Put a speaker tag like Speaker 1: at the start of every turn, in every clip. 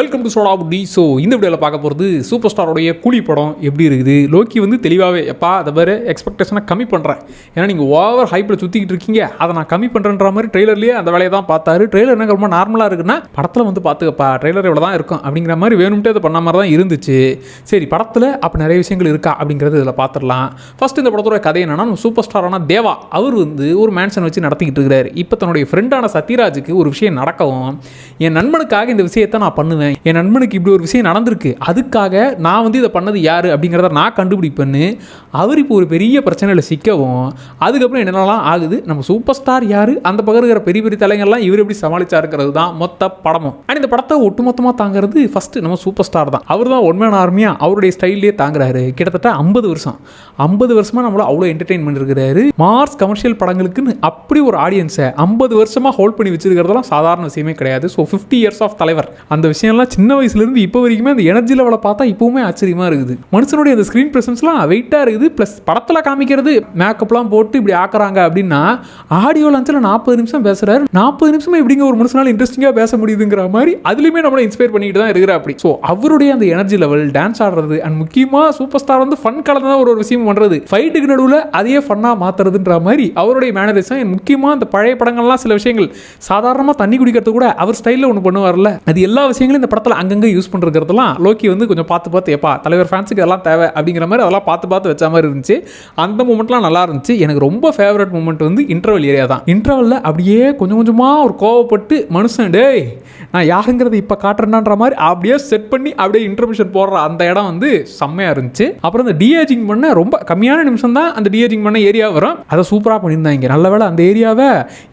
Speaker 1: Welcome to soda Putti so இந்த வீடியோவில் பார்க்க போகிறது சூப்பர் ஸ்டாரோடைய கூலி படம் எப்படி இருக்குது? லோக்கி வந்து தெளிவாகவே எப்பா அதை வேறு எக்ஸ்பெக்டேஷனை கம்மி பண்ணுறேன் ஏன்னா நீங்கள் ஓவர் ஹைப்பில் சுற்றிக்கிட்டு இருக்கீங்க. அதை நான் கம்மி பண்ணுறேன்ற மாதிரி ட்ரெய்லர்லேயே அந்த வேலையை தான் பார்த்தாரு. ட்ரெய்லர் என்ன ரொம்ப நார்மலாக இருக்குன்னா படத்தில் வந்து பார்த்துக்கப்பா ட்ரெய்லர் இவ்வளோ தான் இருக்கும். அப்படிங்கிற மாதிரி வேணும்ட்டு அதை பண்ண மாதிரி தான் இருந்துச்சு. சரி படத்தில் அப்போ நிறைய விஷயங்கள் இருக்கா? அப்படிங்கிறது இதில் பார்த்துடலாம். ஃபர்ஸ்ட் இந்த படத்தோட கதை என்னன்னா சூப்பர் ஸ்டாரான தேவா அவர் வந்து ஒரு மேன்ஷன் வச்சு நடத்திக்கிட்டு இருக்கிறார். இப்போ தன்னுடைய ஃப்ரெண்டான சத்யராஜுக்கு ஒரு விஷயம் நடக்கவும் என் நண்பனுக்காக இந்த விஷயத்தை நான் பண்ணுவேன். என் நண்பனுக்கு இப்படி ஒரு விஷயம் நடந்திருக்கு. அதுக்காக நான் வந்து இதை பண்ணது யார் அப்படிங்கிறத நான் கண்டுபிடிப்பேன்னு அவர் இப்போ ஒரு பெரிய பிரச்சனையில் சிக்கவும் அதுக்கப்புறம் என்னென்னலாம் ஆகுது? நம்ம சூப்பர் ஸ்டார் யார்? அந்த பக்கம் இருக்கிற பெரிய பெரிய தலைங்கள்லாம் இவர் எப்படி சமாளிச்சாருங்கிறது தான் மொத்த படமும். அண்ட் இந்த படத்தை ஒட்டுமொத்தமாக தாங்கிறது ஃபஸ்ட்டு நம்ம சூப்பர் ஸ்டார் தான். அவர் தான் உண்மையான ஆர்மியாக அவருடைய ஸ்டைல்லே தாங்குறாரு. கிட்டத்தட்ட ஐம்பது வருஷம். ஐம்பது வருஷமாக நம்மள அவ்வளோ என்டர்டெயின் பண்ணிருக்கிறாரு மார்ஸ் கமர்ஷியல் படங்களுக்குன்னு அப்படி ஒரு ஆடியன்ஸை ஐம்பது வருஷமாக ஹோல்ட் பண்ணி வச்சிருக்கிறதெல்லாம் சாதாரண விஷயமே கிடையாது. ஸோ ஃபிஃப்டி இயர்ஸ் ஆஃப் தலைவர். அந்த விஷயம்லாம் சின்ன வயசுலேருந்து இப்போ வரைக்குமே அந்த எனர்ஜி லெவலை பார்த்தா இப்போவுமே ஆச்சரியமாக இருக்குது. மனுஷனுடைய அந்த ஸ்க்ரீன் ப்ரெசன்ஸ்லாம் வெயிட்டாக இருக்குது. ப்ளஸ் படத்தில் காமிக்கிறது மேக்கப்லாம் போட்டு இப்படி ஆக்குறாங்க அப்படின்னா ஆடியோ லான்ச்சில் நாற்பது நிமிஷம் பேசுகிறாரு நாற்பது நிமிஷம் எப்படிங்க ஒரு மனுஷனால் இன்ட்ரெஸ்டிங்காக பேச முடியுதுங்கிற மாதிரி அதுலேயுமே நம்மளை இன்ஸ்பயர் பண்ணிட்டு தான் இருக்கிற அப்படி. ஸோ அவருடைய அந்த எனர்ஜி லெவல் டான்ஸ் ஆடுறது அண்ட் முக்கியமாக சூப்பர் ஸ்டார் வந்து ஃபன் கலந்து தான் ஒரு ஒரு விஷயம் பண்ணுறது ஃபைட்டுக்கு நடுவில் அதையே ஃபன்னாக மாற்றுறதுன்ற மாதிரி அவருடைய மேனரிசம் முக்கியமாக அந்த பழைய படங்கள்லாம் சில விஷயங்கள் சாதாரணமாக தண்ணி குடிக்கிறது கூட அவர் ஸ்டைலில் ஒன்று பண்ணுவார்ல. அது எல்லா விஷயங்களும் இந்த படத்தில் அங்கங்கே யூஸ் பண்ணுறதுலாம் லோக்கி வந்து கொஞ்சம் பார்த்து பார்த்து எப்பா தலைவர் ஃபேன்ஸுக்கு அதெல்லாம் தேவை அப்படிங்கிற மாதிரி அதெல்லாம் பார்த்து பார்த்து வச்ச மாதிரி இருந்துச்சு. அந்த மூமெண்ட்லாம் நல்லா இருந்துச்சு. எனக்கு ரொம்ப ஃபேவரட் மூமெண்ட் வந்து இன்டர்வல் ஏரியா தான். இன்டர்வலில் அப்படியே கொஞ்சம் கொஞ்சமாக ஒரு கோவப்பட்டு மனுஷன் டேய் நான் யாருங்கிறத இப்போ காட்டுறேன்ன்ற மாதிரி அப்படியே செட் பண்ணி அப்படியே இன்டர்மிஷன் போடுற அந்த இடம் வந்து செம்மையாக இருந்துச்சு. அப்புறம் இந்த டிஏஜிங் பண்ண ரொம்ப கம்மியான நிமிஷம் தான் அந்த டிஏஜிங் பண்ண ஏரியா வரும். அதை சூப்பராக பண்ணியிருந்தாங்க. நல்ல வேளை அந்த ஏரியாவை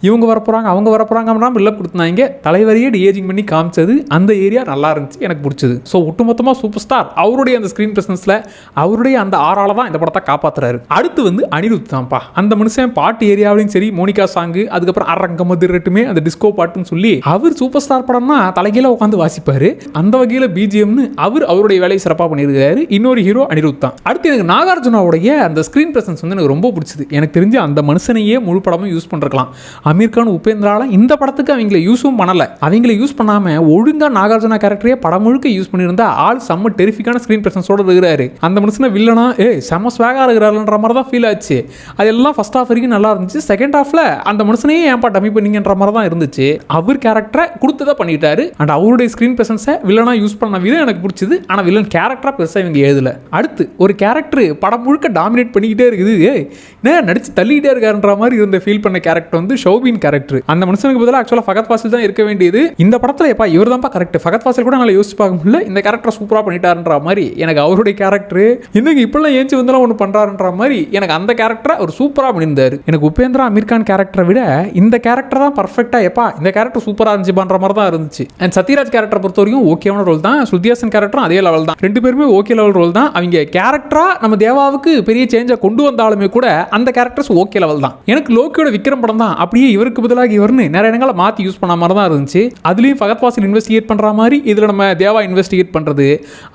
Speaker 1: இவங்க வரப்போகிறாங்க அவங்க வரப்போகிறாங்க போகிறாங்க பில்லப் கொடுத்தாங்க தலைவரையே டிஏஜிங் பண்ணி காமிச்சது அந்த ஏரியா நல்லா இருந்துச்சு எனக்கு பிடிச்சது. ஸோ ஒட்டுமொத்தமாக சூப்பர் ஸ்டார் அவருடைய அந்த ஸ்க்ரீன் பிரசன்ஸில் அவருடைய அந்த ஆறால தான் இந்த படத்தை காப்பாற்றுறாரு அடுத்து வந்து அனிருத் தான்ப்பா. அந்த மனுஷன் பாட்டு ஏரியாவிலையும் சரி மோனிகா சாங்கு அதுக்கப்புறம் அரங்கமதிரட்டுமே அந்த டிஸ்கோ பாட்டுன்னு சொல்லி அவர் சூப்பர் ஸ்டார் படம்னா தலைகீழ உட்காந்து வாசிப்பார். அந்த வகையில் பிஜிஎம்னு அவர் அவருடைய வேலையை சிறப்பாக பண்ணியிருக்காரு இன்னொரு ஹீரோ அனிருத் தான். அடுத்து எனக்கு நாகார்ஜுனாவுடைய அந்த ஸ்க்ரீன் பிரசன்ஸ் வந்து எனக்கு ரொம்ப பிடிச்சது. எனக்கு தெரிஞ்சு அந்த மனுஷனையே முழு படமும் யூஸ் பண்ணிருக்கலாம். அமீர் கான் உபேந்திரால இந்த படத்துக்கு அவங்களை யூஸும் பண்ணலை. அவங்களை யூஸ் பண்ணாமல் ஒழுங்காக நாகார்ஜுன கேரக்டரே படம் முழுக்க யூஸ் பண்ணியிருந்தா ஆள் செம்ம டெரிஃபிக்கான ஸ்க்ரீன் பிரசன்ஸோட இருக்கிறாரு அந்த மனுஷனை வில்லனா ஏ செம்ம ஸ்வாகா இருக்கிறாருன்ற மாதிரி தான் ஃபீல் ஆச்சு. அதெல்லாம் ஃபர்ஸ்ட் ஹாஃப் வரைக்கும் நல்லா இருந்துச்சு. செகண்ட் ஹாஃப்ல அந்த மனுஷனையே ஏன்பா டம்மி பண்ணீங்கன்ற மாதிரி தான் இருந்துச்சு. அவர் கேரக்டரை கொடுத்ததா பண்ணிட்டாரு. அண்ட் அவருடைய ஸ்க்ரீன் பிரசன்ஸை வில்லனா யூஸ் பண்ண விதம் எனக்கு பிடிச்சது. ஆனால் வில்லன் கேரக்டராக பெருசாக இவங்க எழுதல. அடுத்து ஒரு கேரக்டர் படம் முழுக்க டாமினேட் பண்ணிக்கிட்டே இருக்குது. ஏ நடிச்சு தள்ளிக்கிட்டே இருக்காருன்ற மாதிரி இருந்த ஃபீல் பண்ண கேரக்டர் வந்து ஷௌபின் கேரக்டர் அந்த மனுஷனுக்கு பதிலாக ஆக்சுவலாக ஃபகத் ஃபாசில் தான் இருக்க வேண்டியது. இந்த படத்தில் எப்பா இவர் தான்ப்பா கரெக்ட் ஃபகத் ஃபாசில் கூட நல்லா யோசிச்சு பார்க்க முடியல. இந்த கேரக்டர் சூப்பராக பண்ணிட்டாருன்ற மாதிரி எனக்கு அவருடைய கேரக்டர் இன்னைக்கு இப்பெல்லாம் ஏஞ்சி வந்தெல்லாம் ஒன்று பண்ணுறாருன்ற மாதிரி எனக்கு அந்த கேரக்டரை அவர் சூப்பராக பண்ணியிருந்தார். எனக்கு உபேந்திரா அமீர் கான் கேரக்டரை விட இந்த கேரக்டர் தான் பர்ஃபெக்டாக எப்பா இந்த கேரக்டர் சூப்பராக இருந்துச்சு பண்ணுற மாதிரி தான் இருந்துச்சு. அண்ட் சத்யராஜ் கேரக்டர் பொறுத்த வரைக்கும் ஓகேவான ரோல் தான். சுத்தியாசன் கேரக்டரும் அதே லெவல் தான். ரெண்டு பேருமே ஓகே லெவல் ரோல் தான். அவங்க கேரக்டராக நம்ம தேவாவுக்கு பெரிய சேஞ்சை கொண்டு வந்தாலுமே கூட அந்த கேரக்டர்ஸ் ஓகே லெவல் தான். எனக்கு லோக்கியோட விக்ரம் படம் தான். அப்படியே இவருக்கு பதிலாக இவர்னு நிறைய இடங்களை மாற்றி யூஸ் பண்ண மாதிரி தான் இருந்துச்சு. அதுலேயும் ஃபகத் வாசல் இன்வெஸ்டிகேட் பண்ணுற மாதிரி மாதிரி இதில் நம்ம தேவா இன்வெஸ்டிகேட் பண்ணுறது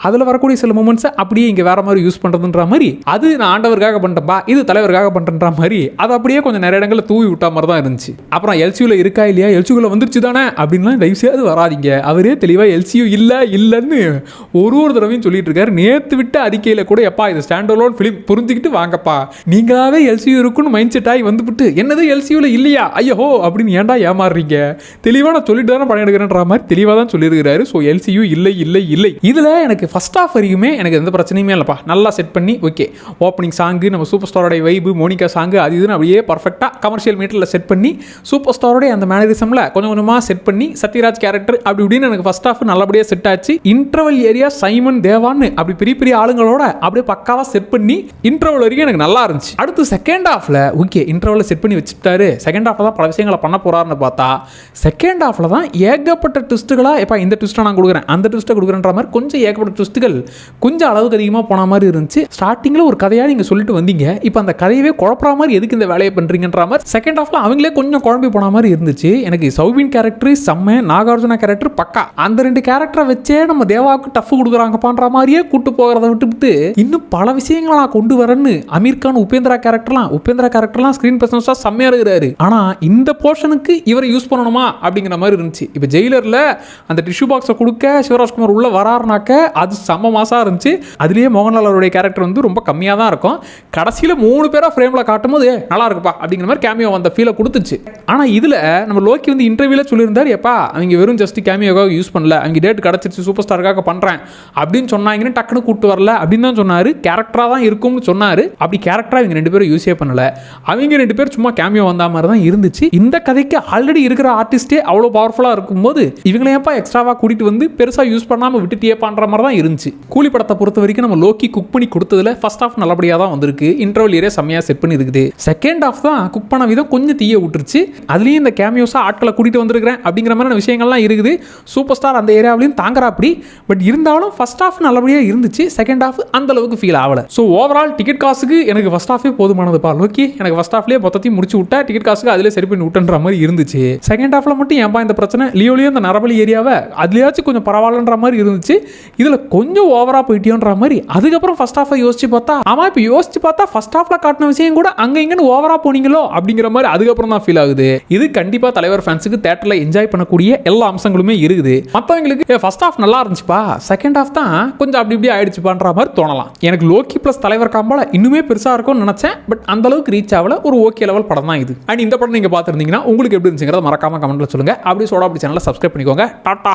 Speaker 1: அதில் வரக்கூடிய சில மூமெண்ட்ஸை அப்படியே இங்கே வேறு மாதிரி யூஸ் பண்ணுறதுன்ற மாதிரி அது நான் ஆண்டவருக்காக பண்ணுறப்பா இது தலைவருக்காக பண்ணுறன்ற மாதிரி அது அப்படியே கொஞ்சம் நிறைய இடங்களில் தூவி விட்டா மாதிரி தான் இருந்துச்சு. அப்புறம் எல்சியூவில் இருக்கா இல்லையா? எல்சியூவில் வந்துருச்சு தானே? அப்படின்லாம் தயவு செய்யாது வராதிங்க. அவரே தெளிவாக எல்சியூ இல்லை இல்லைன்னு ஒரு ஒரு தடவையும் சொல்லிட்டு இருக்காரு. நேற்று விட்ட அறிக்கையில் கூட எப்பா இது ஸ்டாண்ட் அலோன் ஃபிலிம் புரிஞ்சுக்கிட்டு வாங்கப்பா. நீங்களாவே எல்சியூ இருக்குன்னு மைண்ட் செட் ஆகி வந்துவிட்டு என்னது எல்சியூவில் இல்லையா? ஐயோ அப்படின்னு ஏன்டா ஏமாறுறீங்க? தெளிவாக நான் சொல்லிட்டு தானே படம் எடுக்கிறேன்ற மாதிரி தெளிவாக தான் சொல்லியிருக்கிறாரு. ஸோ எல்சியு இல்லை இல்லை இல்லை. இதில் எனக்கு ஃபஸ்ட் ஆஃப் வரைக்குமே எனக்கு எந்த பிரச்சனையுமே இல்லைப்பா. நல்லா செட் பண்ணி ஓகே ஓப்பனிங் சாங்கு நம்ம சூப்பர் ஸ்டாரோடைய வைபு மோனிகா சாங்கு அது இதுன்னு அப்படியே பர்ஃபெக்டாக கமர்ஷியல் மீட்டரில் செட் பண்ணி சூப்பர் ஸ்டாரோடைய அந்த மேனரிசமில் கொஞ்சம் கொஞ்சமாக செட் பண்ணி சத்யராஜ் கேரக்டர் அப்படி இப்படின்னு எனக்கு ஃபஸ்ட் ஆஃப் நல்லபடியாக செட் ஆச்சு. இன்டர்வல் ஏரியா சைமன் தேவான்னு அப்படி பெரிய பெரிய ஆளுங்களோட அப்படியே பக்காவாக செட் பண்ணி இன்டர்வல் வரைக்கும் எனக்கு நல்லா இருந்துச்சு. அடுத்து செகண்ட் ஆஃபில் ஓகே இன்டர்வலில் செட் பண்ணி வச்சுட்டாரு. செகண்ட் ஆஃபில் தான் பல விஷயங்களை பண்ண போகிறாருன்னு பார்த்தா செகண்ட் ஆஃபில் தான் ஏகப்பட்ட ட்விஸ்ட்டுகளாக எப்போ இந்த ட்விஸ்ட் ட்விஸ்ட்டை நான் கொடுக்குறேன். அந்த ட்விஸ்ட்டை கொடுக்குறேன்ற மாதிரி கொஞ்சம் ஏகப்பட்ட ட்விஸ்ட்டுகள் கொஞ்சம் அளவுக்கு அதிகமாக போன மாதிரி இருந்துச்சு. ஸ்டார்டிங்கில் ஒரு கதையாக நீங்கள் சொல்லிட்டு வந்தீங்க. இப்போ அந்த கதையவே குழப்பற மாதிரி எதுக்கு இந்த வேலையை பண்ணுறீங்கன்ற மாதிரி செகண்ட் ஹாஃபில் அவங்களே கொஞ்சம் குழம்பி போன மாதிரி இருந்துச்சு. எனக்கு சௌபின் கேரக்டர் செம்ம நாகார்ஜுனா கேரக்டர் பக்கா. அந்த ரெண்டு கேரக்டரை வச்சே நம்ம தேவாவுக்கு டஃப் கொடுக்குறாங்கப்பான்ற மாதிரியே கூட்டு போகிறத விட்டுவிட்டு இன்னும் பல விஷயங்களை நான் கொண்டு வரேன்னு அமீர் கான் உபேந்திரா கேரக்டர்லாம் உபேந்திரா கேரக்டர்லாம் ஸ்க்ரீன் பிரசன்ஸாக செம்மையாக இருக்கிறாரு. ஆனால் இந்த போர்ஷனுக்கு இவரை யூஸ் பண்ணணுமா அப்படிங்கிற மாதிரி இருந்துச்சு. இப்போ ஜெயிலரில் அந்த டிஷ்யூ பாக்ஸ் டைலாக்ஸை கொடுக்க சிவராஜ்குமார் உள்ள வராருனாக்க அது செம்ம மாசா இருந்துச்சு. அதுலேயே மோகன்லால் அவருடைய கேரக்டர் வந்து ரொம்ப கம்மியாக தான் இருக்கும். கடைசியில் மூணு பேராக ஃப்ரேமில் காட்டும் போது நல்லா இருக்குப்பா அப்படிங்கிற மாதிரி கேமியோ வந்த ஃபீலை கொடுத்துச்சு. ஆனால் இதில் நம்ம லோக்கி வந்து இன்டர்வியூவில் சொல்லியிருந்தார் எப்பா அவங்க வெறும் ஜஸ்ட் கேமியோக்காக யூஸ் பண்ணல. அவங்க டேட் கிடச்சிருச்சு சூப்பர் ஸ்டாருக்காக பண்ணுறேன் அப்படின்னு சொன்னாங்கன்னு டக்குன்னு கூட்டு வரல அப்படின்னு தான் சொன்னார். கேரக்டராக தான் இருக்கும்னு சொன்னார். அப்படி கேரக்டராக இவங்க ரெண்டு பேரும் யூஸே பண்ணல. அவங்க ரெண்டு பேரும் சும்மா கேமியோ வந்த மாதிரி தான் இருந்துச்சு. இந்த கதைக்கு ஆல்ரெடி இருக்கிற ஆர்டிஸ்டே அவ்வளோ பவர்ஃபுல்லாக இருக்கும்போது இவங்களை ஏப்பா எக்ஸ்ட்ராவாக கூட்டிகிட்டு வந்து பெருசாக யூஸ் பண்ணாமல் விட்டுட்டியேப்பான்ற மாதிரி தான் இருந்துச்சு. கூலி படத்தை பொறுத்த வரைக்கும் நம்ம லோக்கி குக் பண்ணி கொடுத்ததில் ஃபர்ஸ்ட் ஆஃப் நல்லபடியாக தான் வந்திருக்கு. இன்டர்வல் ஏரியா செம்மையாக செட் பண்ணி இருக்குது செகண்ட் ஆஃப் தான் குக் பண்ண விதம் கொஞ்சம் தீய விட்டுருச்சு. அதுலேயும் இந்த கேமியோஸாக ஆட்களை கூட்டிகிட்டு வந்திருக்கிறேன் அப்படிங்கிற மாதிரியான விஷயங்கள்லாம் இருக்குது. சூப்பர் ஸ்டார் அந்த ஏரியாவிலையும் தாங்குறா அப்படி பட் இருந்தாலும் ஃபர்ஸ்ட் ஆஃப் நல்லபடியாக இருந்துச்சு. செகண்ட் ஆஃப் அந்த அளவுக்கு ஃபீல் ஆகலை. ஸோ ஓவரால் டிக்கெட் காசுக்கு எனக்கு ஃபர்ஸ்ட் ஆஃபே போதுமானதுப்பா லோக்கி. எனக்கு ஃபர்ஸ்ட் ஆஃப்லேயே மொத்தத்தையும் முடிச்சு விட்டா டிக்கெட் காசுக்கு அதிலே சரி பண்ணி விட்டுன்ற மாதிரி இருந்துச்சு. செகண்ட் ஆஃப்ல மட்டும் ஏன்பா இந்த பிரச்சனை? லியோலியோ இந்த நரபலி ஏரியாவை அது அதுலேயாச்சும் கொஞ்சம் பரவாயில்லன்ற மாதிரி இருந்துச்சு. இதில் கொஞ்சம் ஓவராக போயிட்டியோன்ற மாதிரி அதுக்கப்புறம் ஃபர்ஸ்ட் ஹாஃபை யோசிச்சு பார்த்தா ஆமா இப்போ யோசிச்சு பார்த்தா ஃபஸ்ட் ஹாஃபில் காட்டின விஷயம் கூட அங்கே இங்கேன்னு ஓவராக போனீங்களோ அப்படிங்கிற மாதிரி அதுக்கப்புறம் தான் ஃபீல் ஆகுது. இது கண்டிப்பாக தலைவர் ஃபேன்ஸுக்கு தேட்டரில் என்ஜாய் பண்ணக்கூடிய எல்லா அம்சங்களுமே இருக்குது. மற்றவங்களுக்கு ஃபர்ஸ்ட் ஹாஃப் நல்லா இருந்துச்சுப்பா செகண்ட் ஹாஃப் தான் கொஞ்சம் அப்படி இப்படி ஆயிடுச்சுப்பான்ற மாதிரி தோணலாம். எனக்கு லோக்கி ப்ளஸ் தலைவர் காம்பால இன்னுமே பெருசாக இருக்கும்னு நினச்சேன் பட் அந்த அளவுக்கு ரீச் ஆகல. ஒரு ஓகே லெவல் படம் தான் இது. அண்ட் இந்த படம் நீங்கள் பார்த்துருந்தீங்கன்னா உங்களுக்கு எப்படி இருந்துச்சுங்கிறத மறக்காம கமெண்ட்ல சொல்லுங்க. அப்படி சோடா அப்படி சேனலில் சப்ஸ்கிரைப் பண்ணிக்கோங்க. டாட்டா!